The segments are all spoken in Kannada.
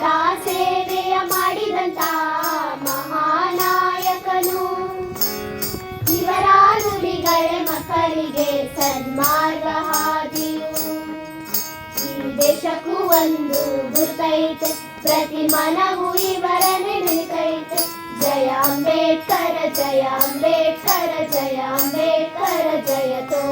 ದಿನದಲ್ಲ ಸೇವೆಯ ಮಾಡಿದಂತ ಮಹಾನಾಯಕನು. ಇವರ ನುಡಿಗಳೇ ಮಕ್ಕಳಿಗೆ ಸನ್ಮಾರ್ಗ ಹಾದಿಯು ಈ ದೇಶಕ್ಕೂ ಒಂದು ಗುರ್ತೈತೆ ಪ್ರತಿ ಮನವು ಇವರನ್ನೇ ನೆನಕೈತೆ. ಜಯ ಅಂಬೇಡ್ಕರ ಜಯ ಅಂಬೇಡ್ಕರ ಜಯ ಅಂಬೇಡ್ಕರ ಜಯತೋ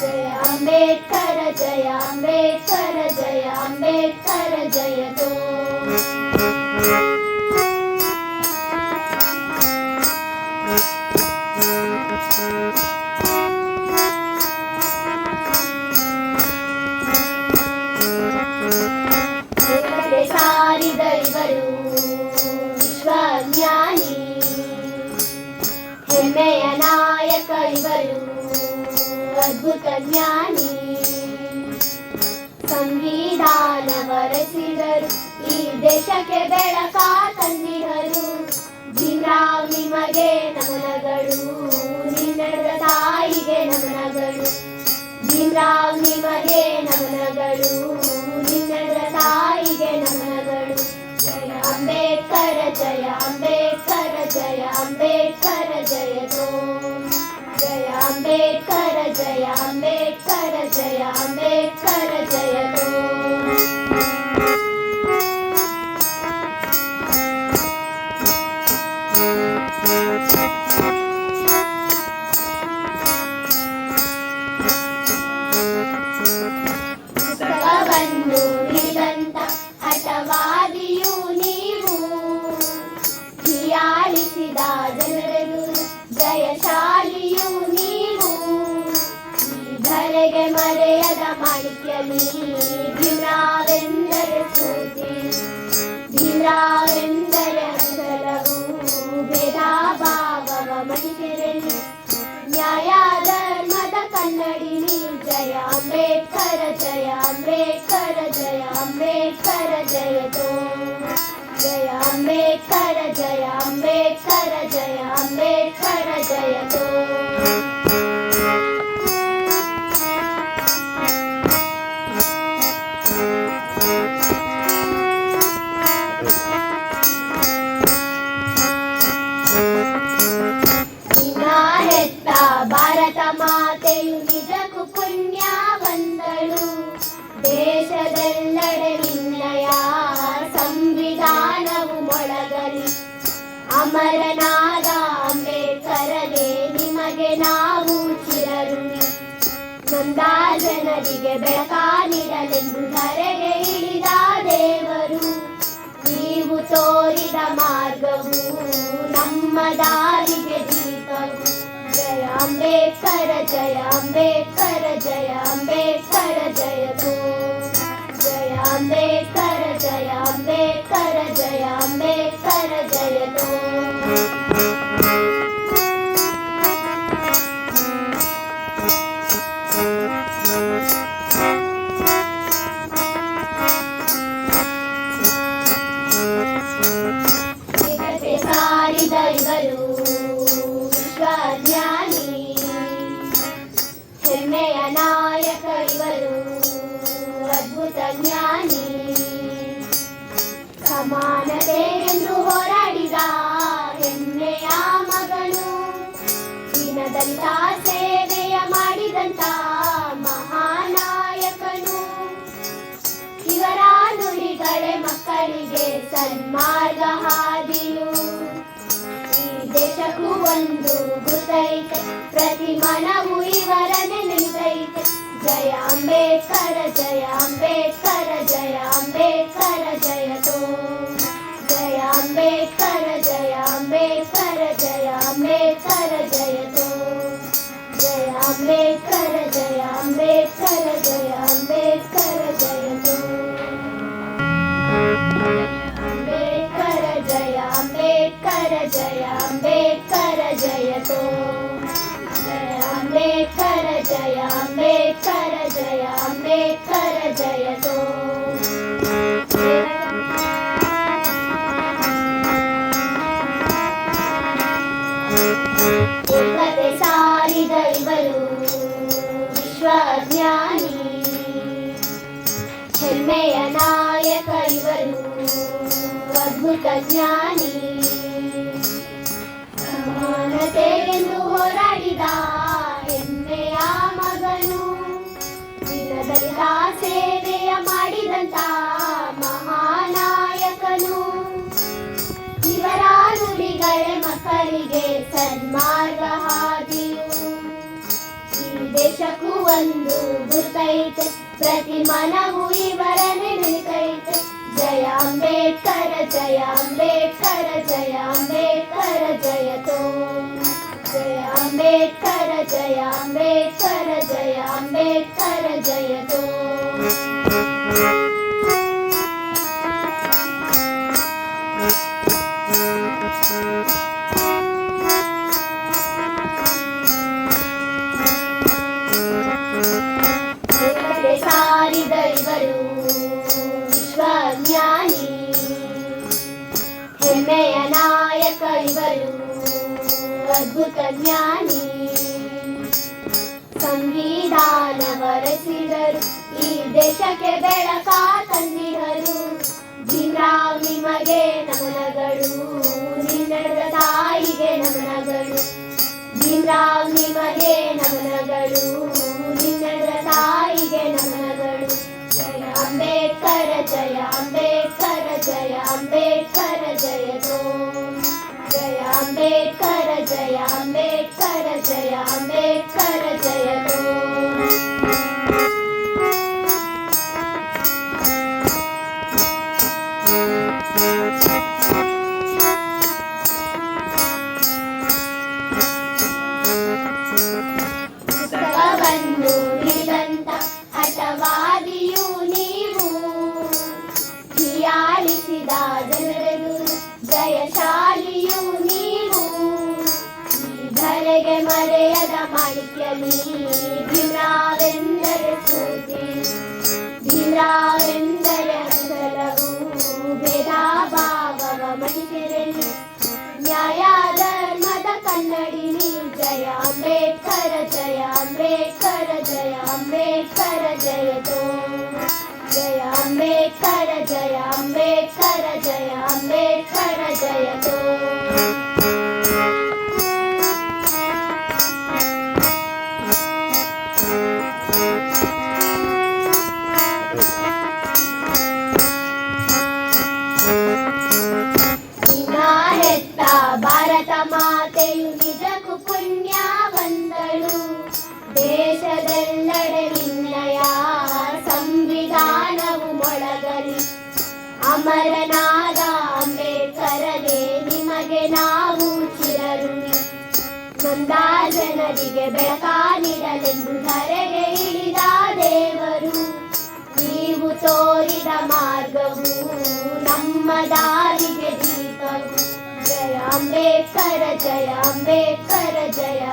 ಜಯ ಅಂಬೇಡ್ಕರ ಜಯ ಅಂಬೇಡ್ಕರ ಜಯ ಅಂಬೇಡ್ಕರ. ಹೆಮ್ಮೆಯ ನಾಯಕ ಇವರು ಅದ್ಭುತ ಜ್ಞಾನಿ. ಸಂವಿಧಾನ ಬರೆಸಿದರು ಈ ದೇಶಕ್ಕೆ ಬೆಳಕ ತಂದಿದರು ಭೀಮ್ರಾವ್ ನಿಮಗೆ ನಮನಗಳು ನಿನ್ನಡದ ತಾಯಿಗೆ ನಮನಗಳು. ಭೀಮ್ರಾವ್ ನಿಮಗೆ ನಮನಗಳು ನಿನ್ನಡದ ತಾಯಿಗೆ ನಮನಗಳು. ಜಯ ಅಂಬೇಡ್ಕರ ಜಯ ಅಂಬೇಡ್ಕರ. अम्बेडकर जय नो जय अम्बेडकर जय अम्बेडकर जय नो ಜಯಶಾಲಿಯು ನೀವು ಈ ಧರೆಗೆ ಮರೆಯದ ಮಾಣಿಕ್ಯ ನೀ ಭೀಮ್ರಾವೆಂದರೆ ಸ್ಫೂರ್ತಿ ಭೀಮ್ರಾವೆಂದರೆ ಹಸಲವು ಭೇದ ಭಾವವ ಮಣಿಸಿರೆನಿ ನ್ಯಾಯ ಧರ್ಮದ ಕನ್ನಡಿ ನೀ ಜಯ ಅಂಬೇಡ್ಕರ ಜಯ ಅಂಬೇಡ್ಕರ ಜಯ ಅಂಬೇಡ್ಕರ ಜಯತೋ ಜಯ ಅಂಬೇಡ್ಕರ ಜಯ ಅಂಬೇಡ್ಕರ ಜಯ ಅಂಬೇಡ್ಕರ ಜಯತೋ ಅಮರನಾದ ಅಂಬೇಡ್ಕರನೇ, ನಿಮಗೆ ನಾವು ಚಿರರು. ನೊಂದ ಜನರಿಗೆ ಬೆಳಕ ನೀಡಲೆಂದು ಧರೆಗೆ ಇಳಿದ ದೇವರು. ನೀವು ತೋರಿದ ಮಾರ್ಗವು ನಮ್ಮ ದಾರಿಗೆ ದೀಪವು. ಜಯ ಅಂಬೇಡ್ಕರ ಜಯ ಅಂಬೇಡ್ಕರ ಜಯ ಅಂಬೇಡ್ಕರ ಜಯತೋ ಜಯ ಅಂಬೇಡ್ಕರ ಜಯ ಅಂಬೇಡ್ಕರ ಜಯ ಅಂಬೇಡ್ಕರ ಜಯತೋ ಇವರು ವಿಶ್ವಜ್ಞಾನಿ ಹೆಮ್ಮೆಯ ನಾಯಕ ಇವರು ಅದ್ಭುತ ಜ್ಞಾನಿ ಸಮಾನತೆ ಎಂದು ಹೋರಾಡಿದ ಹೆಮ್ಮೆಯ ಮಗನು ದಿನದಂತ ಸೇವೆಯ ಮಾಡಿದಂತ ಮಹಾನಾಯಕನು ಇವರ ನುಡಿಗಳೇ ಮಕ್ಕಳಿಗೆ ಸನ್ಮಾರ್ಗ ಒಂದು ಗುರ್ತೈತೆ. ಪ್ರತಿ ಮನವು ಇವರನ್ನೇ ನೆನೆದೈತೆ ಜಯ ಅಂಬೇಡ್ಕರ ಜಯ ಅಂಬೇಡ್ಕರ ಜಯ ಅಂಬೇಡ್ಕರ. यामे सारिब विश्वज्ञानीमेनाय कैवलु प्रभुत ज्ञानी ಮಾಡಿದಂತ ಮಹಾನಾಯಕನು. ಇವರ ನುಡಿಗಳೇ ಮಕ್ಕಳಿಗೆ ಸನ್ಮಾರ್ಗ ಹಾದಿಯು ಈ ದೇಶಕ್ಕೂ ಒಂದು ಗುರ್ತೈತೆ, ಪ್ರತಿ ಮನವು ಇವರನ್ನೇ ನೆನಕೈತೆ ಜಯ ಅಂಬೇಡ್ಕರ ಜಯ ಅಂಬೇಡ್ಕರ ಜಯ ಅಂಬೇಡ್ಕರ ಜಯತೋ ಜಯ ಅಂಬೇಡ್ಕರ ಜಯ ಅಂಬೇಡ್ಕರ ಜಯ ಅಂಬೇಡ್ಕರ ಜಯತೋ ಜಗತ್ತೆ ಅದ್ಭುತ ಜ್ಞಾನಿ ಸಂವಿಧಾನ ಬರೆಸಿದರು ಈ ದೇಶಕ್ಕೆ ಬೆಳಕ ತಂದಿದರು ಭೀಮ್ರಾವ್ ನಿಮಗೆ ನಮನಗಳು. ನಿನ್ನಡದ ತಾಯಿಗೆ ನಮನಗಳು. ಭೀಮ್ರಾವ್ ನಿಮಗೆ ನಮನಗಳು. ನಿನ್ನಡದ ತಾಯಿಗೆ ನಮನಗಳು. ಜಯ ಅಂಬೇಡ್ಕರ ಜಯ ಅಂಬೇಡ್ಕರ ಜಯ ಅಂಬೇಡ್ಕರ, ಜಯ ಜಯ ಅಂಬೇಡ್ಕರ ಜಯ ಅಂಬೇಡ್ಕರ ಜಯತೋ ಪುಸ್ತಕವನ್ನು ಹಿಡಿದಂತ ಹಠವಾದಿಯು ನೀವು ಹೀಯಾಳಿಸಿದ ಮಾಣಿಕ್ಯಲಿ ಭೀಮ್ರಾವೆಂದರೆ ಸ್ಫೂರ್ತಿ ಭೀಮ್ರಾವೆಂದರೆ ಅಸಲವು ಭೇದ ಭಾವವ ಮಣಿಸಿರೆನು ನ್ಯಾಯ ಧರ್ಮದ ಕನ್ನಡಿನಿ ಜಯ ಅಂಬೇಡ್ಕರ ಜಯ ಅಂಬೇಡ್ಕರ ಜಯ ಅಂಬೇಡ್ಕರ ಜಯತೋ ಜಯ ಅಂಬೇಡ್ಕರ ಜಯ ಅಂಬೇಡ್ಕರ ಜಯ ಅಂಬೇಡ್ಕರ ಜಯತೋ ನಿನ್ನ ಅಮರನಾದ ಅಂಬೇಡ್ಕರನೇ ನಿಮಗೆ ನಾವು ಚಿರಋಣಿ ನೊಂದ ಜನರಿಗೆ ಬೆಳಕ ನೀಡಲೆಂದು ಧರೆಗೆ ಇಳಿದ ದೇವರು. ನೀವು ತೋರಿದ ಮಾರ್ಗವು ನಮ್ಮ ದಾರಿಗೆ ದೀಪವು. ಜಯ ಅಂಬೇಡ್ಕರ ಜಯ ಅಂಬೇಡ್ಕರ, ಜಯ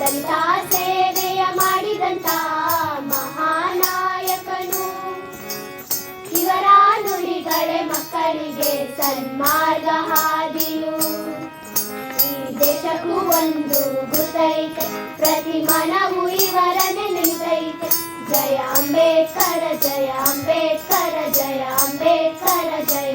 ದೀನದಲಿತ ಸೇವೆಯ ಮಾಡಿದಂತ ಮಹಾನಾಯಕನು. ಇವರ ನುಡಿಗಳೇ ಮಕ್ಕಳಿಗೆ ಸನ್ಮಾರ್ಗ ಹಾದಿಯು. ಈ ದೇಶಕ್ಕೂ ಒಂದು ಗುರುತೈತೆ ಪ್ರತಿ ಮನವು ಇವರ ನೆನಪೈತೆ ಜಯ ಅಂಬೇಡ್ಕರ ಜಯ ಅಂಬೇಡ್ಕರ ಜಯ ಅಂಬೇಡ್ಕರ, ಜಯ